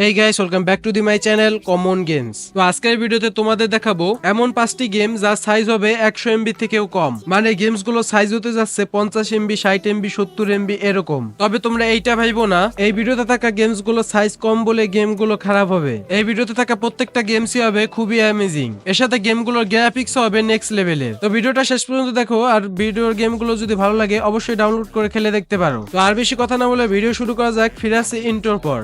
Hey guys welcome back to the my channel common games তো আজকের ভিডিওতে তোমাদের দেখাবো, এমন পাঁচটি গেম যার সাইজ হবে একশো এমবি থেকেও কম। মানে গেমসগুলো সাইজ হতে যাচ্ছে পঞ্চাশ এমবি ষাট এমবি সত্তর এমবি এরকম। তবে তোমরা এইটা ভাইবো না, এই ভিডিওতে থাকা গেমসগুলো সাইজ কম বলে গেমগুলো খারাপ হবে। এই ভিডিওতে থাকা প্রত্যেকটা গেমসই হবে খুবই অ্যামেজিং এর সাথে গেমগুলোর গ্রাফিক্স হবে নেক্সট লেভেলের তো ভিডিওটা শেষ পর্যন্ত দেখো, আর ভিডিওর গেমগুলো যদি ভালো লাগে, অবশ্যই ডাউনলোড করে খেলে দেখতে পারো। তো আর বেশি কথা না বলে ভিডিও শুরু করা যাক, ফিরে আসি ইন্টোর পর।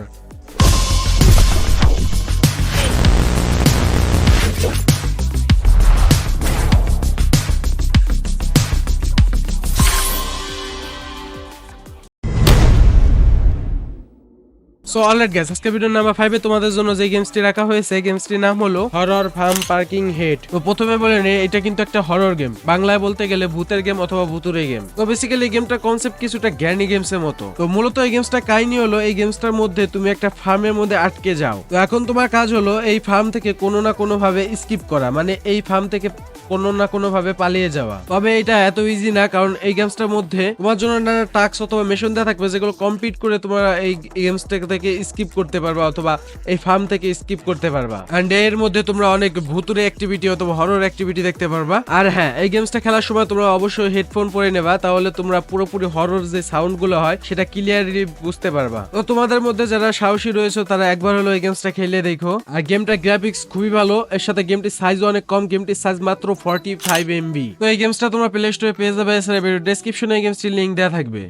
সো অলরেড গ্যাস আজকে ভিডিও নাম্বার ফাইভে তোমাদের জন্য যে গেমসটি রাখা হয়েছে গেমসটির নাম হলো হরর ফার্ম পার্কিং হেড তো প্রথমে বলে নে, এটা কিন্তু একটা হরর গেম বাংলায় বলতে গেলে ভূতের গেম অথবা ভূতুরে গেম তো বেসিক্যালি এই গেমটার কনসেপ্ট কিছুটা জ্ঞানী গেমস এর মতো। তো মূলত এই গেমসটা কাহিনী হলো, এই গেমসটার মধ্যে তুমি একটা ফার্মের মধ্যে আটকে যাও। তো এখন তোমার কাজ হলো, এই ফার্ম থেকে কোনো না কোনো ভাবে স্কিপ করা। মানে এই ফার্ম থেকে কোনো না কোনো ভাবে পালিয়ে যাওয়া। তবে এটা এত ইজি না, কারণ এই গেমসটার মধ্যে তোমার জন্য নানা টাস্ক অথবা মেশন দেওয়া থাকবে যেগুলো কমপ্লিট করে তোমরা এই গেমসটা থেকে স্কিপ করতে পারবা অথবা এই ফার্ম থেকে স্কিপ করতে পারবা। এন্ড এর মধ্যে তোমরা অনেক ভুতুরে অ্যাক্টিভিটি অথবা হরর অ্যাক্টিভিটি দেখতে পারবা। আর হ্যাঁ এই গেমসটা খেলার সময় তোমরা অবশ্যই হেডফোন পরে নেবা, তাহলে তোমরা পুরোপুরি হরর যে সাউন্ডগুলো হয়, সেটা ক্লিয়ারলি বুঝতে পারবা। তো তোমাদের মধ্যে যারা সাহসী রয়েছে, তারা একবার হলো এই গেমসটা খেলে দেখো। আর গেমটা গ্রাফিক্স খুবই ভালো, এর সাথে গেমটির সাইজ অনেক কম গেমটির সাইজ মাত্র ফর্টি ফাইভ এমবি তো এই গেমসটা তোমরা প্লে স্টোরে পেয়ে যাবে, এছাড়া ডেসক্রিপশনে এই গেমসটির লিঙ্ক দেওয়া থাকবে।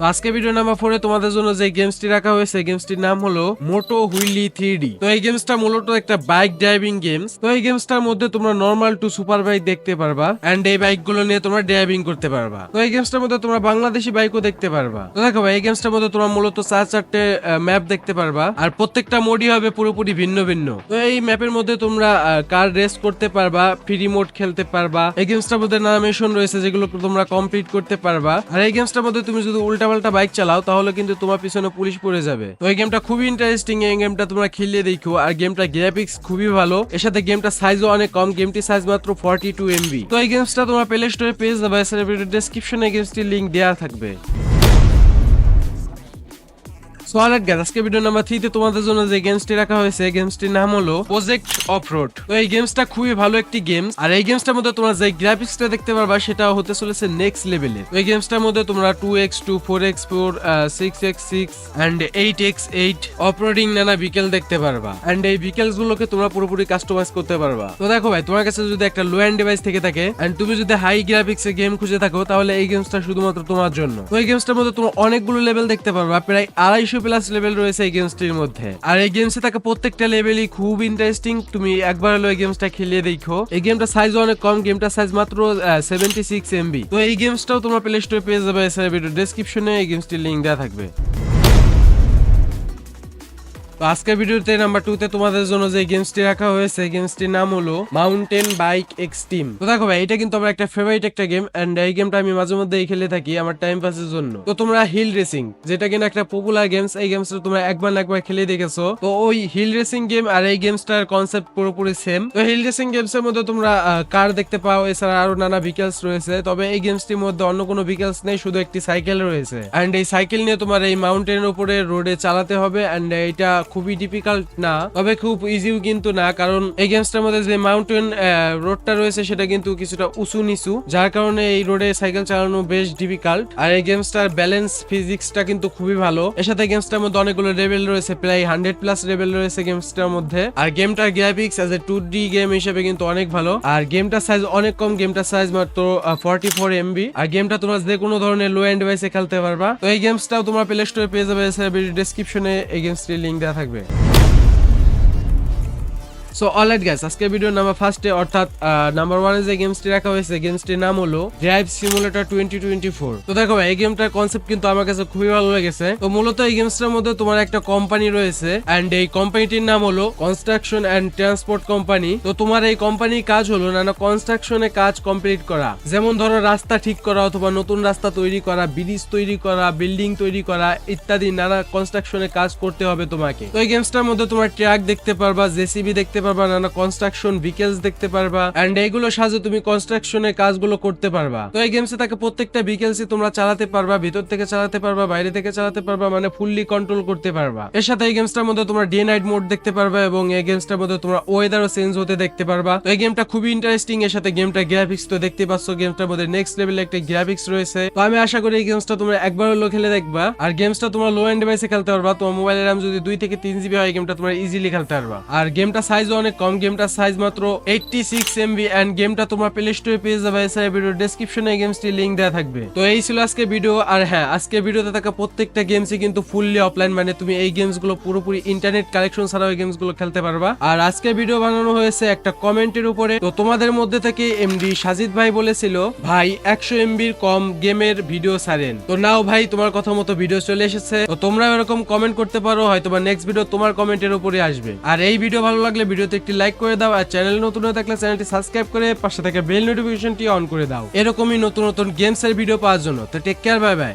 আজকে ভিডিও নাম্বার ফোরে তোমাদের জন্য যে গেমসটি রাখা হয়েছে গেমসটির নাম হলো মোটো হুইলি থ্রি তো এই গেমসটা মূলত একটা বাইক ড্রাইভিং গেমস তো এই গেমসটার মধ্যে তোমরা নর্মাল টু সুপার বাইক দেখতে পারবা এন্ড এই বাইকগুলো নিয়ে তোমরা ড্রাইভিং করতে পারবা। তো এই গেমসটার মধ্যে তোমরা বাংলাদেশি বাইকও দেখতে পারবা। তো দেখো এই গেমসটার মধ্যে তোমরা মূলত চার চারটে ম্যাপ দেখতে পারবা আর প্রত্যেকটা মোডই হবে পুরোপুরি ভিন্ন ভিন্ন। তো এই ম্যাপের মধ্যে তোমরা কার রেস করতে পারবা ফ্রি মোড খেলতে পারবা। এই গেমসটার মধ্যে নানা মিশন রয়েছে যেগুলো তোমরা কমপ্লিট করতে পারবা। আর এই গেমসটার মধ্যে তুমি যদি উল্টাপাল্টা বাইক চালাও, তাহলে কিন্তু তোমার পিছনে পুলিশ পড়ে যাবে। তো এই গেমটা খুবই ইন্টারেস্টিং এই গেমটা তোমরা খেলিয়ে দেখো। আর গেমটা গ্রাফিক্স খুবই ভালো। এর সাথে গেমটা সাইজও অনেক কম গেমটি সাইজ মাত্র ফর্টি টু এমবি তো এই গেমসটা তোমার প্লে স্টোরে পেয়ে যাবে। ডেসক্রিপশনে গেমসটির লিঙ্ক দেওয়া থাকবে। সো অলরেড গাইস আজকে ভিডিও নাম্বার 3 তে তোমাদের জন্য যে গেমসটি রাখা হয়েছে গেমসটির নাম হলো প্রজেক্ট অফরোড তো এই গেমসটা খুবই ভালো একটি গেমস আর এই গেমসটার মধ্যে তোমরা যে গ্রাফিক্সটা দেখতে পারবা, সেটা হতে চলেছে নেক্সট লেভেলে তো এই গেমসটার মধ্যে তোমরা 2x2 4x4 6x6 and 8x8 off-roading নানা বিকেল দেখতে পারবা। এন্ড এই বিকেলস গুলোকে তোমরা পুরোপুরি কাস্টমাইজ করতে পারবা। তো দেখো ভাই, তোমার কাছে যদি একটা লো এন্ড ডিভাইস থেকে থাকে এন্ড তুমি যদি হাই গ্রাফিক্সে গেম খুঁজে থাকো, তাহলে এই গেমসটা শুধুমাত্র তোমার জন্য। তো এই গেমসটার মধ্যে তোমরা অনেকগুলো লেভেল দেখতে পারবা, প্রায় আড়াইশো প্লাস লেভেল রয়েছে এই গেমসটির মধ্যে। আর এই গেমসে থাকা প্রত্যেকটা লেভেলই খুব ইন্টারেস্টিং তুমি একবার হলো এই গেমসটা খেলিয়ে দেখো। এই গেমটা সাইজ অনেক কম গেমটা সাইজ মাত্র সেভেন্টি সিক্স এমবি তো এই গেমসটাও তোমার প্লে স্টোরে পেয়ে যাবে। এছাড়া ডেসক্রিপশনে এই গেমসটির লিঙ্ক দেওয়া থাকবে। তো আজকের ভিডিওতে নাম্বার টু তে তোমাদের জন্য যে গেমসটি রাখা হয়েছে গেমসটির নাম হলো মাউন্টেন বাইক এক্সট্রিম তো দেখো ভাই, এটা কিন্তু আমার একটা ফেভারিট একটা গেম এন্ড এই গেমটা আমি মাঝে মধ্যে খেলে থাকি আমার টাইম পাসের জন্য। তো তোমরা হিল রেসিং যেটা কিনা একটা পপুলার গেমস এই গেমসটা তোমরা একবার না একবার খেলে দেখেছ। তো ওই হিল রেসিং গেম আর এই গেমসটার কনসেপ্ট পুরোপুরি সেম তো হিল রেসিং গেমস এর মধ্যে তোমরা কার দেখতে পাও, এছাড়া আরও নানা ভিকেলস রয়েছে। তবে এই গেমসটির মধ্যে অন্য কোনো ভিকেলস নেই, শুধু একটি সাইকেল রয়েছে। এন্ড এই সাইকেল নিয়ে তোমার এই মাউন্টেনের উপরে রোডে চালাতে হবে এন্ড এটা খুবই ডিফিকাল্ট না, তবে খুব ইজিও কিন্তু না, কারণ এই গেমসটার মধ্যে যে মাউন্টেন রোডটা রয়েছে সেটা কিন্তু কিছুটা উঁচু নিচু, যার কারণে এই রোডে সাইকেল চালানো বেশ ডিফিকাল্ট আর এই গেমসটার ব্যালেন্স ফিজিক্সটা কিন্তু খুবই ভালো। এর সাথে গেমসটার মধ্যে অনেকগুলো লেভেল রয়েছে, প্রায় হান্ড্রেড প্লাস লেভেল রয়েছে গেমসটার মধ্যে। আর গেমটার graphics as a two D game হিসেবে কিন্তু অনেক ভালো। আর গেমটার সাইজ অনেক কম গেমটার সাইজ মাত্র ফর্টি ফোর এমবি আর গেমটা তোমরা যে কোনো ধরনের লো এন্ড ডিভাইসে খেলতে পারবা। তো এই গেমসটাও তোমরা প্লে স্টোরে পেয়ে যাবে ডেসক্রিপশনে এই গেমসটির লিঙ্ক দেওয়া থাকবে? সো অলরাইট গাইস আজকে ভিডিও নাম্বার ফার্স্টে অর্থাৎ নাম্বার ওয়ানে যে গেমসটি রাখা হয়েছে গেমসটির নাম হলো drive simulator twenty twenty four তো দেখো এই গেমটার কনসেপ্ট কিন্তু আমার কাছে খুবই ভালো লেগেছে। তো মূলত এই গেমসটার মধ্যে তোমার একটা কোম্পানি রয়েছে এন্ড এই কোম্পানিটির নাম হলো কনস্ট্রাকশন এন্ড ট্রান্সপোর্ট কোম্পানি তো তোমার এই কোম্পানির কাজ হলো নানা কনস্ট্রাকশনে কাজ কমপ্লিট করা। যেমন ধরো রাস্তা ঠিক করা অথবা নতুন রাস্তা তৈরি করা ব্রিজ তৈরি করা বিল্ডিং তৈরি করা, ইত্যাদি নানা কনস্ট্রাকশনে কাজ করতে হবে তোমাকে। তো এই গেমসটার মধ্যে তোমার ট্রাক দেখতে পারবা, জেসিবি দেখতে পারবা, নানা কনস্ট্রাকশন ভিকেলস দেখতে পারবা এন্ড এইগুলো সাহায্যে তুমি কনস্ট্রাকশনের কাজগুলো করতে পারবা। তো এই গেমসে থাকে প্রত্যেকটা ভিকেলসই তোমরা চালাতে পারবা, ভিতর থেকে চালাতে পারবা, বাইরে থেকে চালাতে পারবা মানে ফুললি কন্ট্রোল করতে পারবা। এর সাথে এই গেমসটার মধ্যে তোমরা ডে নাইট মোড দেখতে পারবা এবং এই গেমসটার মধ্যে তোমরা ওয়েদারও চেঞ্জ হতে দেখতে পারবা। তো এই গেমটা খুবই ইন্টারেস্টিং এর সাথে গেমটা গ্রাফিক্স তো দেখতে পাচ্ছ গেমটার মধ্যে নেক্সট লেভেল একটা গ্রাফিক্স রয়েছে। তো আমি আশা করি এই গেমসটা তোমরা একবার হলো খেলে দেখবা, আর গেমসটা তোমরা লো এন্ড ডিভাইসে খেলতে পারবা তোমার মোবাইলের র্যাম যদি দুই থেকে তিন জিবি হয় গেমটা তোমরা ইজিলি খেলতে পারবা। আর গেমটা অনেক কম গেমটার সাইজ মাত্র এইটটি সিক্স এমবি অ্যান্ড গেমটা তোমার প্লে স্টোরে পেয়ে যাবে। এছাড়া ভিডিও ডেসক্রিপশনে গেমসটি লিঙ্ক দেওয়া থাকবে। তো এই ছিল আজকে ভিডিও আর হ্যাঁ আজকে ভিডিওতে থাকা প্রত্যেকটা গেমসই কিন্তু ফুললি অফলাইন মানে তুমি এই গেমসগুলো পুরোপুরি ইন্টারনেট কালেকশন ছাড়াও এই গেমসগুলো খেলতে পারবা। আর আজকে ভিডিও বানানো হয়েছে একটা কমেন্টের উপরে। তো তোমাদের মধ্যে থেকে এমডি সাজিদ ভাই বলেছিল, ভাই, একশো এমবির কম গেমের ভিডিও ছাড়েন। তো নাও ভাই, তোমার কথা মতো ভিডিও চলে এসেছে। তো তোমরা এরকম কমেন্ট করতে পারো হয়তো বা নেক্সট ভিডিও তোমার কমেন্টের উপরে আসবে। আর এই ভিডিও ভালো লাগলে ভিডিওতে একটি লাইক করে দাও আর চ্যানেল নতুন হয়ে থাকলে চ্যানেলটি সাবস্ক্রাইব করে পাশে থেকে বেল নোটিফিকেশনটি অন করে দাও। এরকমই নতুন নতুন গেমস এর ভিডিও পাওয়ার জন্য। তো টেক কেয়ার বাই বাই